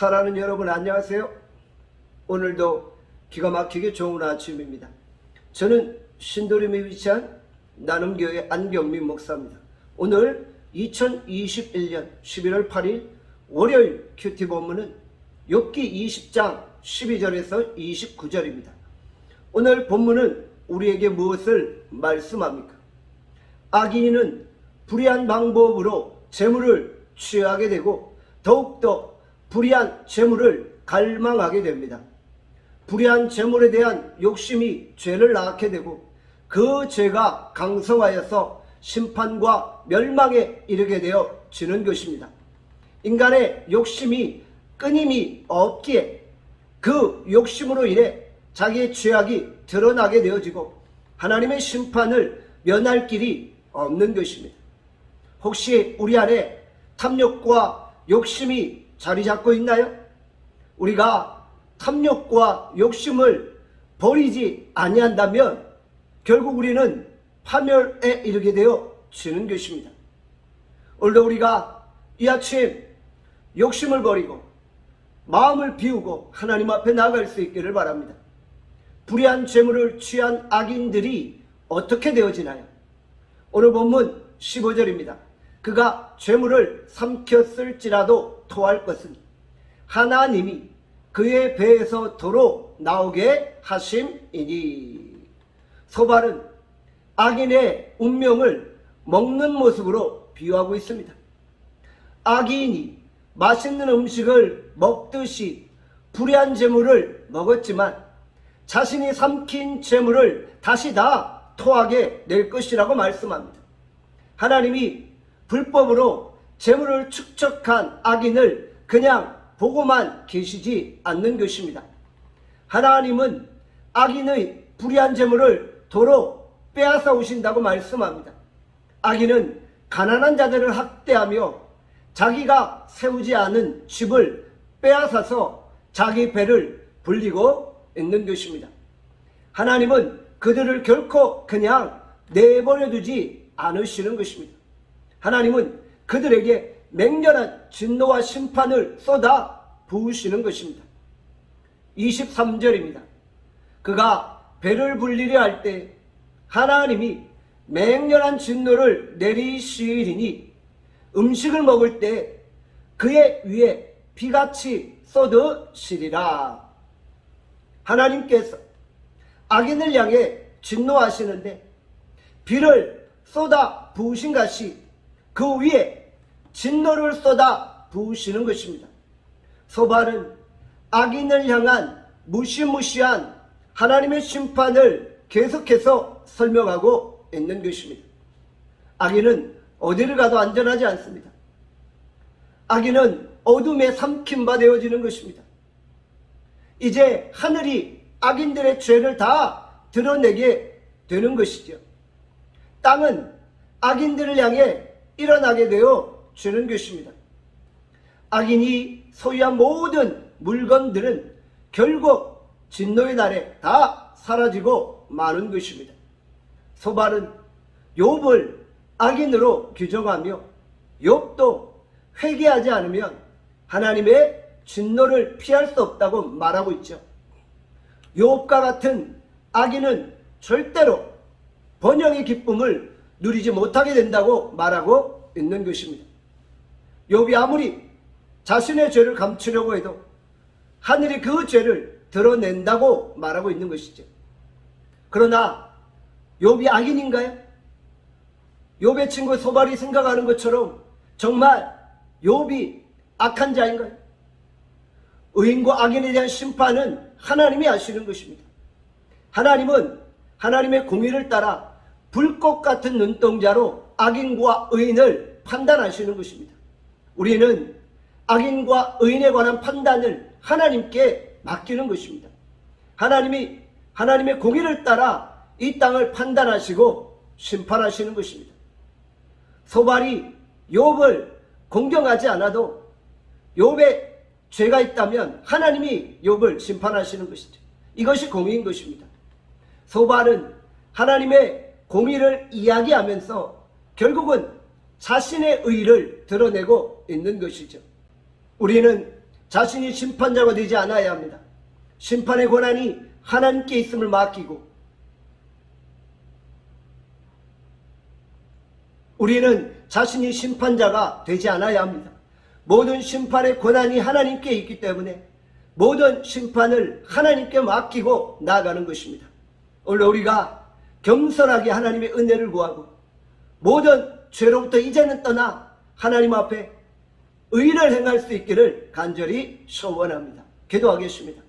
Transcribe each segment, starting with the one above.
사랑하는 여러분 안녕하세요. 오늘도 기가 막히게 좋은 아침입니다. 저는 신도림에 위치한 나눔교회 안경민 목사입니다. 오늘 2021년 11월 8일 월요일 큐티 본문은 욥기 20장 12절에서 29절입니다. 오늘 본문은 우리에게 무엇을 말씀합니까? 악인은 불의한 방법으로 재물을 취하게 되고 더욱더 불의한 재물을 갈망하게 됩니다. 불의한 재물에 대한 욕심이 죄를 낳게 되고 그 죄가 강성하여서 심판과 멸망에 이르게 되어 지는 것입니다. 인간의 욕심이 끊임이 없기에 그 욕심으로 인해 자기의 죄악이 드러나게 되어지고 하나님의 심판을 면할 길이 없는 것입니다. 혹시 우리 안에 탐욕과 욕심이 자리 잡고 있나요? 우리가 탐욕과 욕심을 버리지 아니한다면 결국 우리는 파멸에 이르게 되어 지는 것입니다. 오늘도 우리가 이 아침 욕심을 버리고 마음을 비우고 하나님 앞에 나아갈 수 있기를 바랍니다. 불의한 재물을 취한 악인들이 어떻게 되어지나요? 오늘 본문 15절입니다. 그가 재물을 삼켰을지라도 토할 것은 하나님이 그의 배에서 도로 나오게 하심이니 소발은 악인의 운명을 먹는 모습으로 비유하고 있습니다. 악인이 맛있는 음식을 먹듯이 불의한 재물을 먹었지만 자신이 삼킨 재물을 다시 다 토하게 낼 것이라고 말씀합니다. 하나님이 불법으로 재물을 축적한 악인을 그냥 보고만 계시지 않는 것입니다. 하나님은 악인의 불의한 재물을 도로 빼앗아 오신다고 말씀합니다. 악인은 가난한 자들을 학대하며 자기가 세우지 않은 집을 빼앗아서 자기 배를 불리고 있는 것입니다. 하나님은 그들을 결코 그냥 내버려 두지 않으시는 것입니다. 하나님은 그들에게 맹렬한 진노와 심판을 쏟아 부으시는 것입니다. 23절입니다. 그가 배를 불리려 할 때 하나님이 맹렬한 진노를 내리시리니 음식을 먹을 때 그의 위에 비같이 쏟으시리라. 하나님께서 악인을 향해 진노하시는데 비를 쏟아 부으신 것이 그 위에 진노를 쏟아 부으시는 것입니다. 소발은 악인을 향한 무시무시한 하나님의 심판을 계속해서 설명하고 있는 것입니다. 악인은 어디를 가도 안전하지 않습니다. 악인은 어둠에 삼킨 바 되어지는 것입니다. 이제 하늘이 악인들의 죄를 다 드러내게 되는 것이죠. 땅은 악인들을 향해 일어나게 되어 주는 것입니다. 악인이 소유한 모든 물건들은 결국 진노의 날에 다 사라지고 마는 것입니다. 소발은 욥을 악인으로 규정하며 욥도 회개하지 않으면 하나님의 진노를 피할 수 없다고 말하고 있죠. 욥과 같은 악인은 절대로 번영의 기쁨을 누리지 못하게 된다고 말하고 있는 것입니다. 욥이 아무리 자신의 죄를 감추려고 해도 하늘이 그 죄를 드러낸다고 말하고 있는 것이죠. 그러나 욥이 악인인가요? 욥의 친구 소발이 생각하는 것처럼 정말 욥이 악한 자인가요? 의인과 악인에 대한 심판은 하나님이 아시는 것입니다. 하나님은 하나님의 공의를 따라 불꽃 같은 눈동자로 악인과 의인을 판단하시는 것입니다. 우리는 악인과 의인에 관한 판단을 하나님께 맡기는 것입니다. 하나님이 하나님의 공의를 따라 이 땅을 판단하시고 심판하시는 것입니다. 소발이 욥을 공경하지 않아도 욥의 죄가 있다면 하나님이 욥을 심판하시는 것이죠. 이것이 공의인 것입니다. 소발은 하나님의 공의를 이야기하면서 결국은 자신의 의를 드러내고 있는 것이죠. 우리는 자신이 심판자가 되지 않아야 합니다. 심판의 권한이 하나님께 있음을 맡기고 우리는 자신이 심판자가 되지 않아야 합니다. 모든 심판의 권한이 하나님께 있기 때문에 모든 심판을 하나님께 맡기고 나아가는 것입니다. 오늘 우리가 겸손하게 하나님의 은혜를 구하고 모든 죄로부터 이제는 떠나 하나님 앞에 의를 행할 수 있기를 간절히 소원합니다. 기도하겠습니다.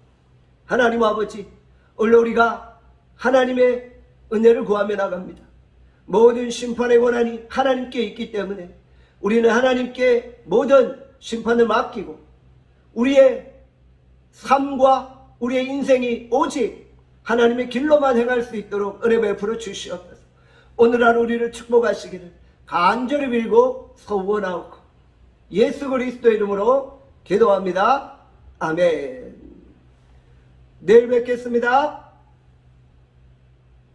하나님 아버지, 오늘 우리가 하나님의 은혜를 구하며 나갑니다. 모든 심판의 권한이 하나님께 있기 때문에 우리는 하나님께 모든 심판을 맡기고 우리의 삶과 우리의 인생이 오직 하나님의 길로만 행할 수 있도록 은혜 베풀어 주시옵소서. 오늘 하루 우리를 축복하시기를 간절히 빌고 소원하옵고 예수 그리스도 이름으로 기도합니다. 아멘. 내일 뵙겠습니다.